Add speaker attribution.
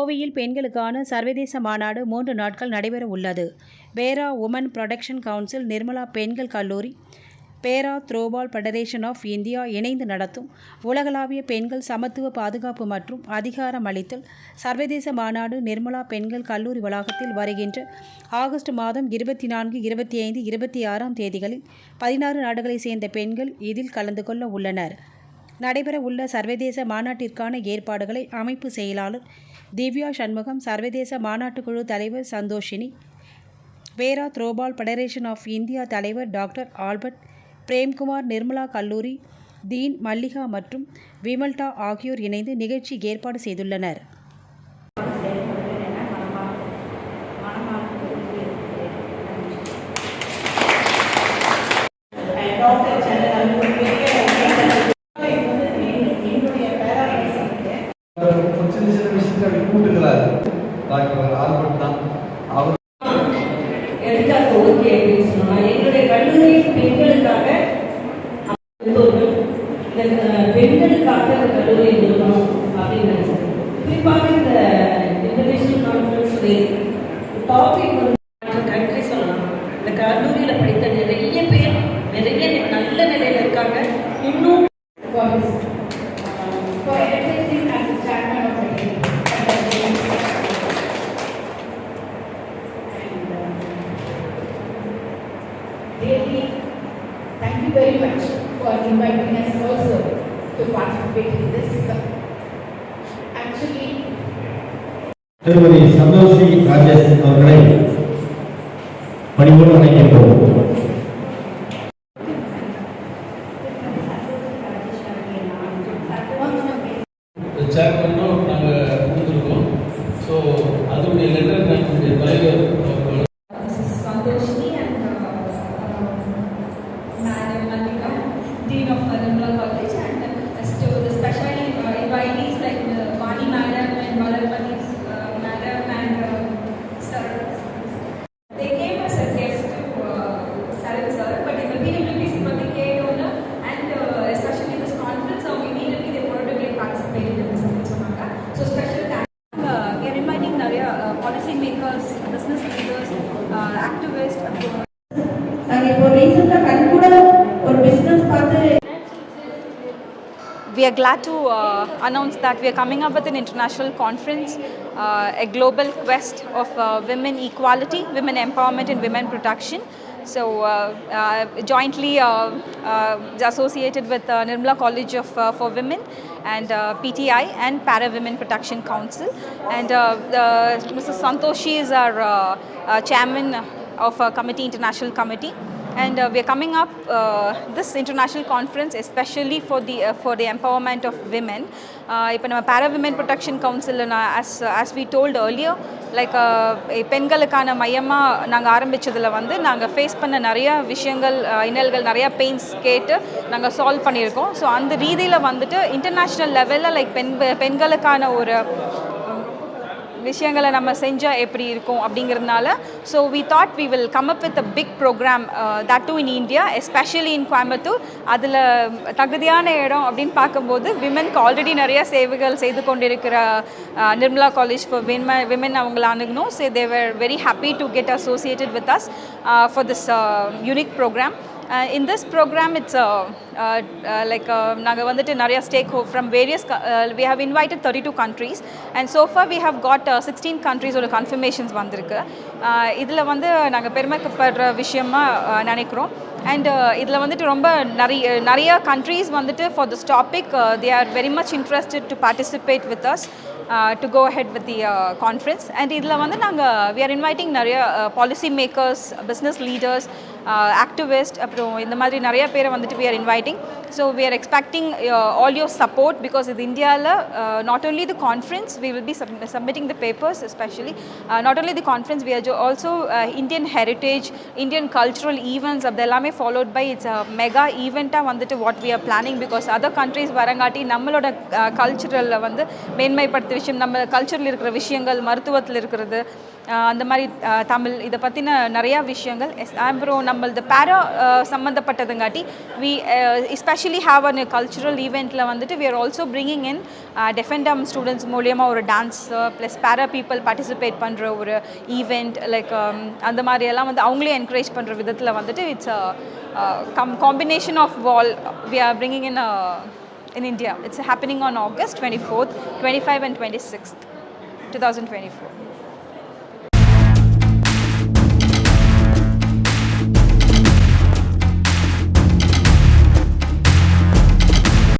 Speaker 1: கோவையில் பெண்களுக்கான சர்வதேச மாநாடு மூன்று நாட்கள் நடைபெற உள்ளது பேரா உமன் ப்ரொடக்ஷன் கவுன்சில் நிர்மலா பெண்கள் கல்லூரி பேரா த்ரோபால் ஃபெடரேஷன் ஆஃப் இந்தியா இணைந்து நடத்தும் உலகளாவிய பெண்கள் சமத்துவ பாதுகாப்பு மற்றும் அதிகாரம் அளித்தல் சர்வதேச மாநாடு நிர்மலா பெண்கள் கல்லூரி வளாகத்தில் வருகின்ற ஆகஸ்ட் மாதம் இருபத்தி நான்கு இருபத்தி ஐந்து இருபத்தி ஆறாம் தேதிகளில் பதினாறு நாடுகளைச் சேர்ந்த பெண்கள் இதில் கலந்து கொள்ள உள்ளனர். நடைபெற உள்ள சர்வதேச மாநாட்டிற்கான ஏற்பாடுகளை அமைப்பு செயலாளர் திவ்யா சண்முகம் சர்வதேச மாநாட்டுக்குழு தலைவர் Santhoshini Vera throwball federation of India தலைவர் டாக்டர் ஆல்பர்ட் பிரேம்குமார் நிர்மலா கல்லூரி தீன் மல்லிகா மற்றும் விமல்டா ஆகியோர் இணைந்து நிகழ்ச்சி ஏற்பாடு செய்துள்ளனர்
Speaker 2: ஒரு சின்ன சின்ன விஷயத்தை அப்படி டாக்டர் ஆல்பர்ட் தான். அவர்
Speaker 3: எடுத்தாக்க ஓகே அப்படின்னு சொன்னா எங்களுடைய கல்லூரி பெண்களுக்காக இந்த பெண்களுக்காக இந்த கல்லூரியை நிறுவனம் அப்படின்னு நினைச்சேன் குறிப்பாக இந்த இன்டர்நேஷனல் டாபிக் வந்து கண்ட்ரி சொல்லலாம். இந்த கல்லூரியில் படித்த நிறைய பேர் நிறைய நல்ல நிலையில இருக்காங்க. இன்னும்
Speaker 4: really, thank you very much for inviting us also to participate in this. Actually,
Speaker 5: திருமதி சந்தோஷி ராஜேஷ் அவர்களை பணிபோடு அழைக்கின்றோம்
Speaker 6: இந்த சேர்மனும்
Speaker 7: We are
Speaker 8: glad to uh, announce that we are coming up with an international conference, uh, a global quest of uh, women equality, women empowerment, and women protection. So, uh, uh, jointly uh, uh, associated with uh, Nirmala College of uh, for Women and uh, PTI and Para Women Protection Council. And uh, the, Mr. Santoshi is our uh, uh, chairman of a committee, international committee and uh, we are coming up uh, this international conference especially for the uh, for the empowerment of women. Uh, இப்போ நம்ம பேரா women protection council as as we told earlier like uh, பெண்களுக்கான மையமாக நாங்கள் ஆரம்பித்ததில் வந்து நாங்கள் face பண்ண நிறைய விஷயங்கள் uh, இன்னல்கள் நிறையா பெயின்ஸ் கேட்டு நாங்கள் சால்வ் பண்ணியிருக்கோம். ஸோ அந்த ரீதியில் வந்துட்டு இன்டர்நேஷ்னல் லெவலில் லைக் பெண் பெண்களுக்கான ஒரு விஷயங்களை நம்ம செஞ்சால் எப்படி இருக்கும் அப்படிங்கிறதுனால so we thought we will come up with a big program that too in India especially in Coimbatore அதில் தகுதியான இடம் அப்படின்னு பார்க்கும்போது விமென்க்கு ஆல்ரெடி நிறைய சேவைகள் செய்து கொண்டிருக்கிற Nirmala college for women women அவங்கள அணுகணும் so they're very happy to get associated with us for this unique program in this program, it's uh, uh, uh, like நாங்கள் வந்துட்டு நிறைய stake from various we have invited 32 countries and so far we have got uh, 16 countries ஒரு confirmations வந்திருக்கு இதில் வந்து நாங்கள் பெருமைப்படுற விஷயமா uh, நினைக்கிறோம் அண்ட் இதில் வந்துட்டு ரொம்ப நிறைய நிறைய கண்ட்ரீஸ் வந்துட்டு for this topic they are very much interested to participate with us to go ahead with the conference and இதில் வந்து நாங்கள் வி ஆர் இன்வைட்டிங் நிறைய policy makers business leaders activist அப்புறம் இந்த மாதிரி நிறைய பேரை வந்துட்டு we are inviting so we are expecting all your support because இது இந்தியாவில் not only the conference we will be submitting the papers especially not only the conference we are also Indian heritage Indian cultural events அது எல்லாமே followed by it's mega ஈவெண்ட்டாக வந்துட்டு what we are planning because other countries வரங்காட்டி நம்மளோட கல்ச்சுரலில் வந்து மேன்மைப்படுத்த விஷயம் நம்ம கல்ச்சரில் இருக்கிற விஷயங்கள் மருத்துவத்தில் இருக்கிறது அந்த மாதிரி தமிழ் இதை பற்றின நிறையா விஷயங்கள். எஸ் அப்புறம் நம்மளது பேரா சம்மந்தப்பட்டதுங்காட்டி we especially have an cultural ஈவெண்ட்டில் வந்துட்டு we are also bringing in டெஃபெண்டம் students மூலியமாக ஒரு டான்ஸ் ப்ளஸ் பேரா பீப்புள் பார்ட்டிசிபேட் பண்ணுற ஒரு ஈவெண்ட் லைக் um, அந்த மாதிரியெல்லாம் வந்து அவங்களே என்கரேஜ் பண்ணுற விதத்தில் வந்துட்டு it's Uh, com combination of wall we are bringing in uh, in India. It's happening on August 24th, 25 and 26th, 2024.